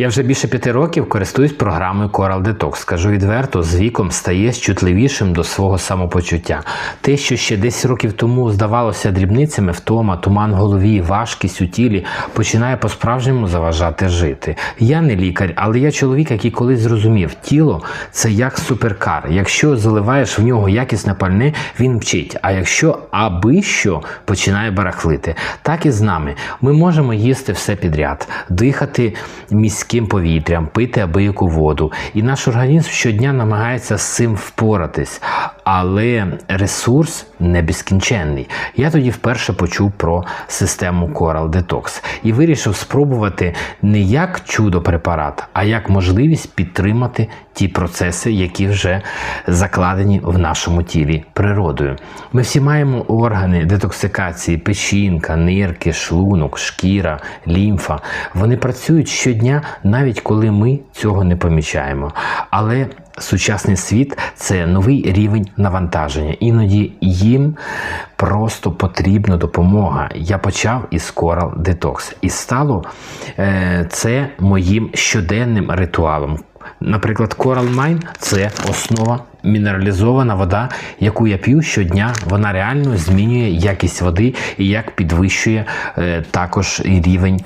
Я вже більше п'яти років користуюсь програмою Coral Detox. Скажу відверто, з віком стаєш чутливішим до свого самопочуття. Те, що ще 10 років тому здавалося дрібницями, втома, туман в голові, важкість у тілі, починає по-справжньому заважати жити. Я не лікар, але я чоловік, який колись зрозумів, тіло це як суперкар. Якщо заливаєш в нього якісне пальне, він мчить. А якщо аби що починає барахлити, так і з нами. Ми можемо їсти все підряд, дихати міським повітрям, пити абияку воду. І наш організм щодня намагається з цим впоратись. Але ресурс не безкінченний. Я тоді вперше почув про систему Coral Detox і вирішив спробувати не як чудо-препарат, а як можливість підтримати ті процеси, які вже закладені в нашому тілі природою. Ми всі маємо органи детоксикації, печінка, нирки, шлунок, шкіра, лімфа. Вони працюють щодня, навіть коли ми цього не помічаємо. Але сучасний світ це новий рівень навантаження. Іноді їм просто потрібна допомога. Я почав із Coral Detox і стало е, це моїм щоденним ритуалом. Наприклад, Coral Mine – це основа мінералізована вода, яку я п'ю щодня. Вона реально змінює якість води і як підвищує е, також рівень